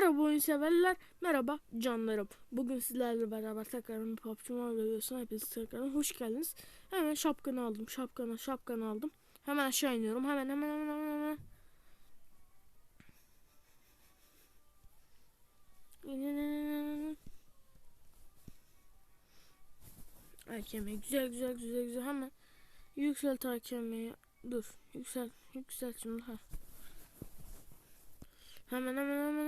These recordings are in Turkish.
Merhaba oyun severler, merhaba canlarım. Bugün sizlerle beraber tekrar bir PUBG Mobile videosuna hepiniz tekrar hoş geldiniz. Hemen şapkanı aldım, şapkanı, şapkanı aldım. Hemen aşağı iniyorum, hemen hemen hemen hemen. hemen. Hakemi güzel güzel güzel güzel hemen yükselt hakemi dur yükselt yükselt şimdi ha hemen hemen hemen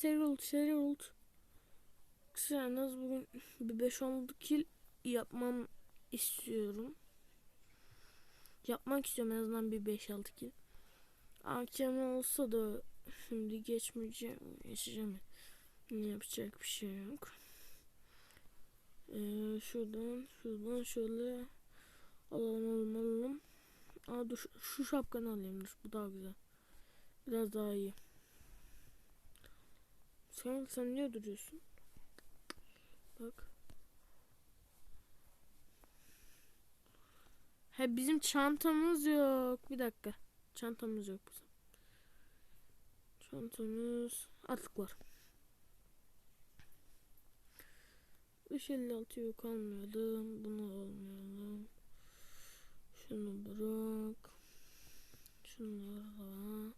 seri ult seri en az bugün bir 5-10 kill yapmam istiyorum yapmak istiyorum en azından bir 5-6 kill hakemi olsa da şimdi geçmeyeceğim geçeceğim yapacak bir şey yok ee, şuradan şuradan şöyle alalım alalım alalım. Aa dur şu şapkanı alayım dur bu daha güzel. Biraz daha iyi. Sen sen niye duruyorsun? Bak. He bizim çantamız yok. Bir dakika. Çantamız yok bizim. Çantamız artık var. 556 yok almayalım. Bunu almayalım. Şunu bırak. Şunları al.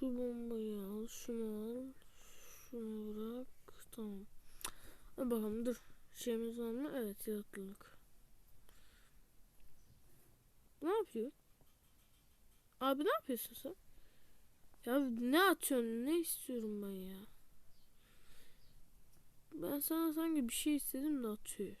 Şu bombayı al. Şunu al. Şunu bırak. Tamam. Hadi bakalım dur. Şeyimiz var mı? Evet yaratlılık. Ne yapıyor? Abi ne yapıyorsun sen? Ya ne atıyorsun? Ne istiyorum ben ya? Ben sana sanki bir şey istedim de atıyor.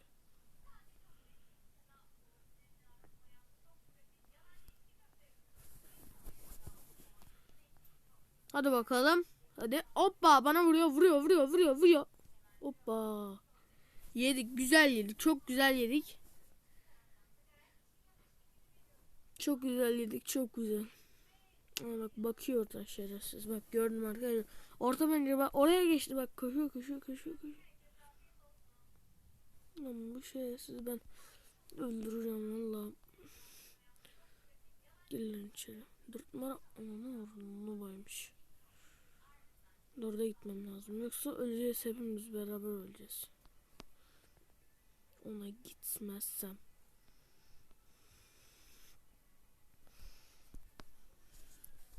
Hadi bakalım. Hadi. Hoppa bana vuruyor vuruyor vuruyor vuruyor vuruyor. Hoppa. Yedik güzel yedik. Çok güzel yedik. Çok güzel yedik. Çok güzel. Aa, bak bakıyor orada şerefsiz. Bak gördüm arkadaşlar. Orta pencere bak oraya geçti bak koşuyor koşuyor koşuyor koşuyor. Lan bu şerefsiz ben öldüreceğim valla. Gelin içeri. Dört numara ananı orunu baymış. Orada gitmem lazım. Yoksa öleceğiz hepimiz beraber öleceğiz. Ona gitmezsem.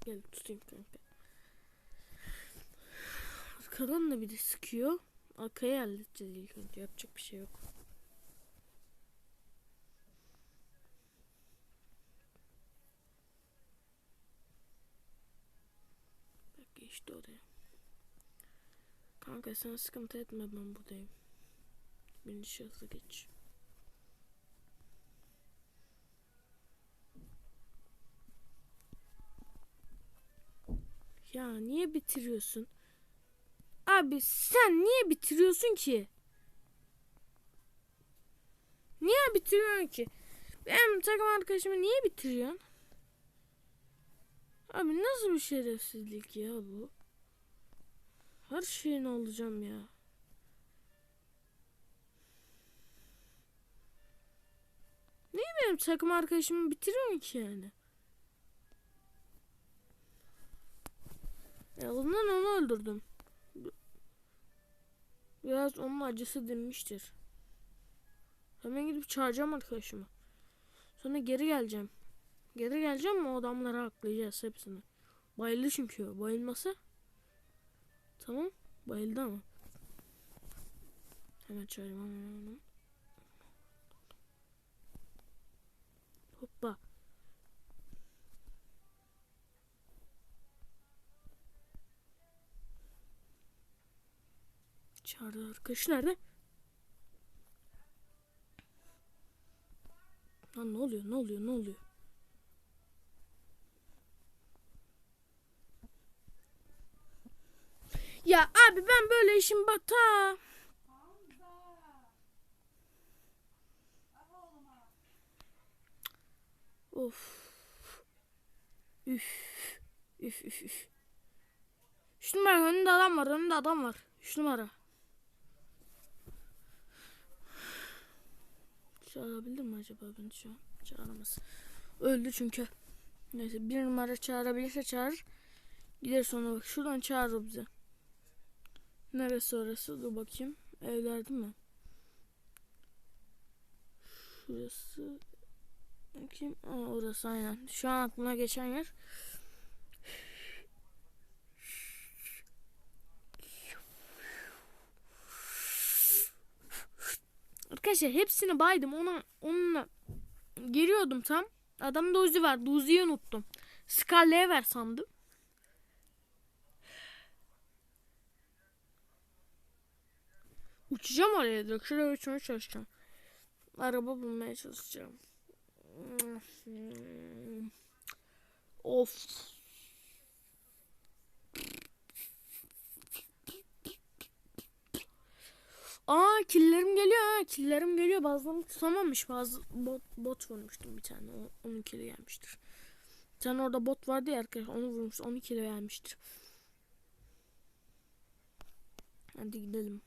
Gel tutayım kanka. Arkadan da biri sıkıyor. Arkaya halledeceğiz ilk önce. Yapacak bir şey yok. Bak geçti oraya. Kanka sen sıkıntı etme ben buradayım. Beni şahsı geç. Ya niye bitiriyorsun? Abi sen niye bitiriyorsun ki? Niye bitiriyorsun ki? Benim takım arkadaşımı niye bitiriyorsun? Abi nasıl bir şerefsizlik ya bu? Her şeyini alacağım ya. Niye benim takım arkadaşımı bitiriyorsun ki yani? Ya ondan onu öldürdüm. Biraz onun acısı dinmiştir. Hemen gidip çağıracağım arkadaşımı. Sonra geri geleceğim. Geri geleceğim o adamları aklayacağız hepsini. Bayıldı çünkü. Bayılması. Tamam. Bayıldı ama. Hemen çağırayım hemen. Hoppa. Çağırdı arkadaş nerede? Lan ne oluyor ne oluyor ne oluyor? Ya abi ben böyle işim bata. Of. Üf. Üf üf üf. Şu numara önünde adam var önünde adam var. Şu numara. Çağırabilir mi acaba beni şu an? Çağıramaz. Öldü çünkü. Neyse bir numara çağırabilirse çağırır. Gider sonra bak şuradan çağır o bize. Neresi orası? Dur bakayım. Evler değil mi? Şurası. Bakayım. Aa, orası aynen. Şu an aklıma geçen yer. Arkadaşlar hepsini baydım. Ona onunla giriyordum tam. Adamda Uzi vardı. Uzi'yi unuttum. Scarlet'e ver sandım. Uçacağım oraya direkt. Şuraya uçmaya çalışacağım. Araba bulmaya çalışacağım. Of. Aa killerim geliyor ha. Killerim geliyor. Bazılarını tutamamış. Bazı bot, bot vurmuştum bir tane. O, onun kili gelmiştir. Bir orada bot vardı ya arkadaşlar. Onu vurmuş. Onu kilo gelmiştir. Hadi gidelim.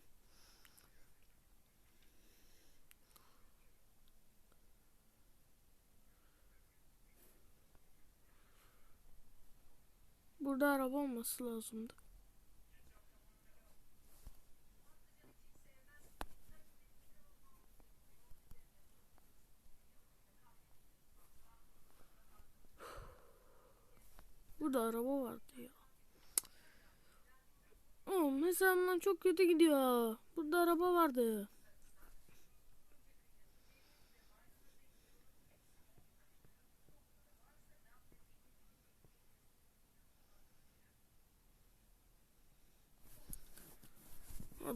Burada araba olması lazımdı. Burada araba vardı ya. Oğlum hesabımdan çok kötü gidiyor. Burada araba vardı.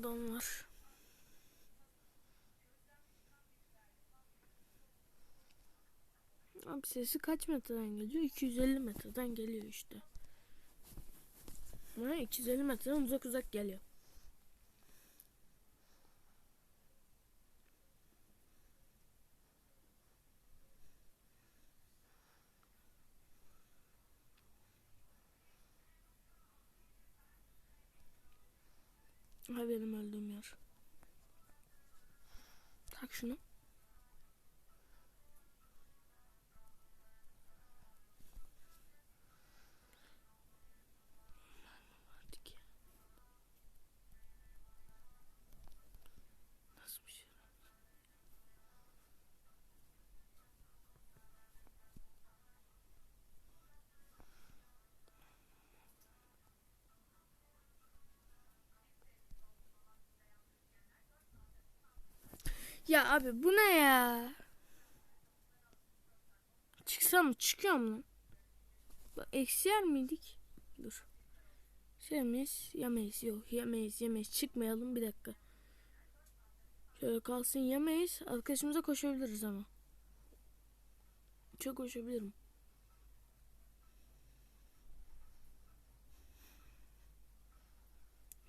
Adamlar. Abi sesi kaç metreden geliyor? 250 metreden geliyor işte. Ha, 250 metreden uzak uzak geliyor. Benim öldüğüm yer. Tak şunu. Ya abi bu ne ya? Çıksam çıkıyor mu lan? Bak, Eksi yer miydik? Dur. Miyiz? Yemeyiz. Yok yemeyiz yemeyiz. Çıkmayalım bir dakika. Şöyle kalsın yemeyiz. Arkadaşımıza koşabiliriz ama. Çok koşabilirim.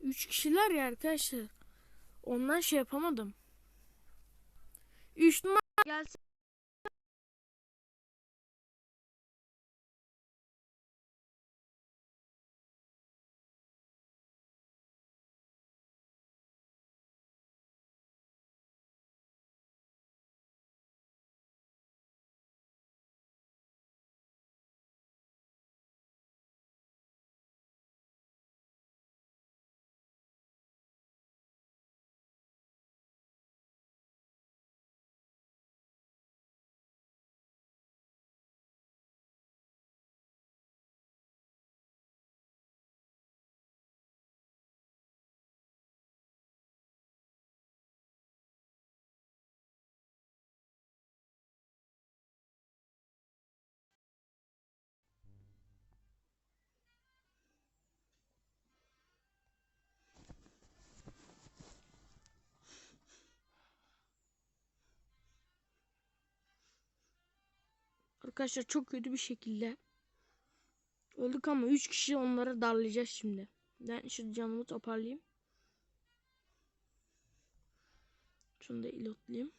Üç kişiler ya arkadaşlar. Ondan şey yapamadım. Üç Arkadaşlar çok kötü bir şekilde öldük ama 3 kişi onları darlayacağız şimdi. Ben şu canımı toparlayayım. Şunu da ilotlayayım.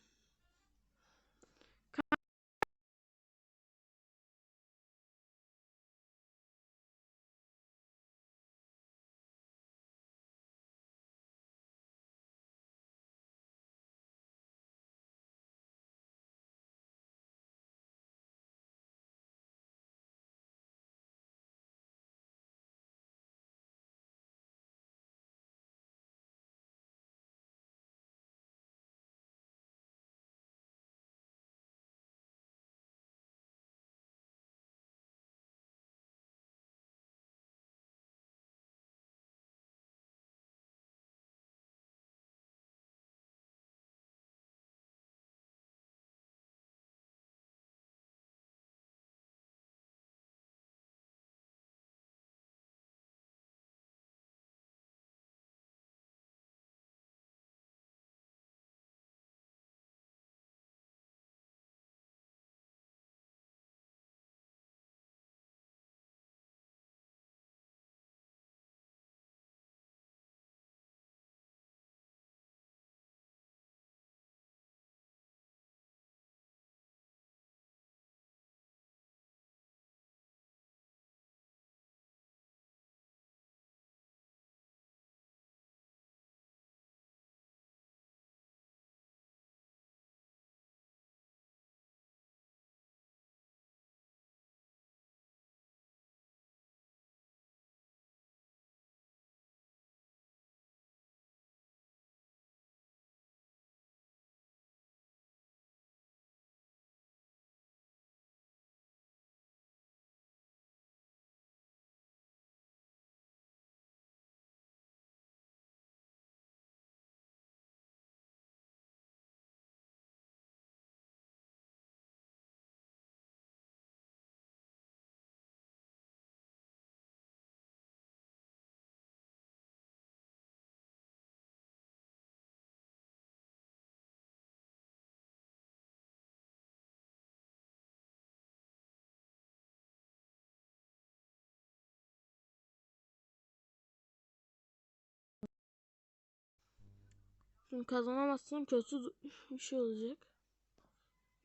Şimdi kazanamazsam kötü bir şey olacak.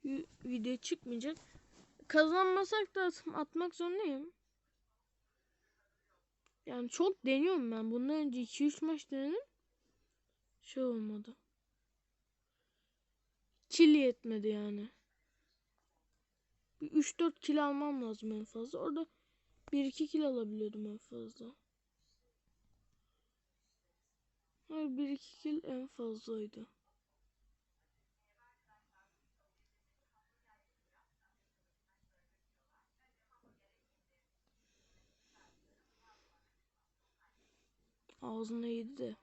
Vi- Video çıkmayacak. Kazanmasak da at- atmak zorundayım. Yani çok deniyorum ben. Bundan önce 2-3 maç denedim. Şey olmadı. Kill yetmedi yani. Bir 3-4 kill almam lazım en fazla. Orada 1-2 kill alabiliyordum en fazla. Hayır 1-2 kill en fazlaydı. Ağzına yedi de.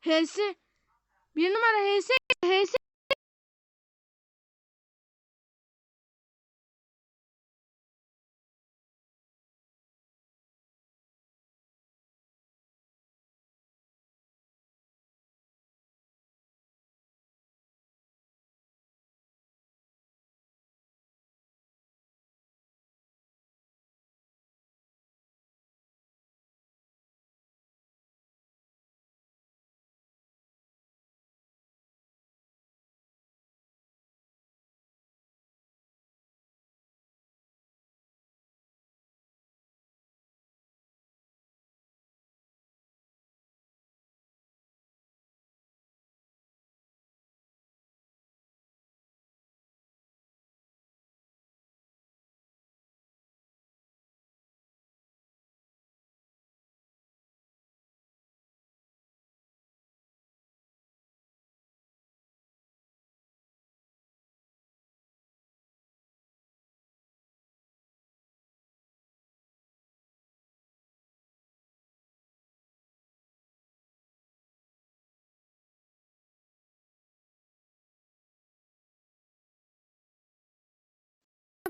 HS bir numara HS HS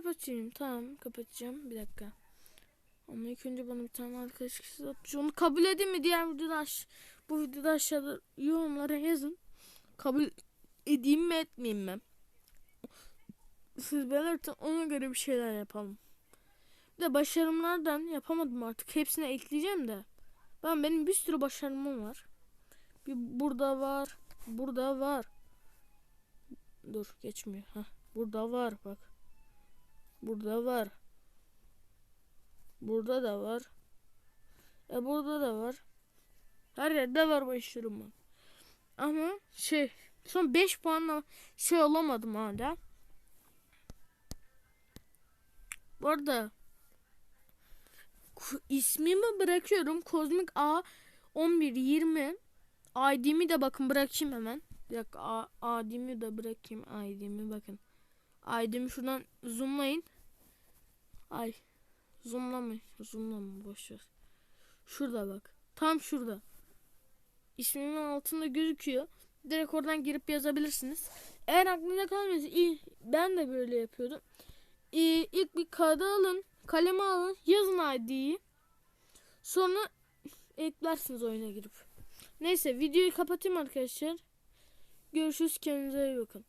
kapatayım. Tamam kapatacağım. Bir dakika. Ama ilk önce bana bir tane arkadaş kişisi atmış. Onu kabul edeyim mi? Diğer videoda aş bu videoda aşağıda yorumlara yazın. Kabul edeyim mi etmeyeyim mi? Siz belirtin ona göre bir şeyler yapalım. Bir de başarımlardan yapamadım artık. Hepsine ekleyeceğim de. Ben benim bir sürü başarımım var. Bir burada var. Burada var. Dur geçmiyor. Heh, burada var bak. Burada var. Burada da var. E burada da var. Her yerde var başarımım. Ama şey son 5 puanla şey olamadım hala. Bu arada ismimi bırakıyorum. Kozmik A 1120 ID'mi de bakın bırakayım hemen. Bir dakika ID'mi de bırakayım. ID'mi bakın. ID'mi şuradan zoomlayın. Ay zoomlamayın. Zoomlama boşver. Şurada bak. Tam şurada. İsmimin altında gözüküyor. Direkt oradan girip yazabilirsiniz. Eğer aklınıza kalmıyorsa. Ben de böyle yapıyordum. İlk bir kağıda alın. Kaleme alın. Yazın ID'yi. Sonra eklersiniz oyuna girip. Neyse videoyu kapatayım arkadaşlar. Görüşürüz. Kendinize iyi bakın.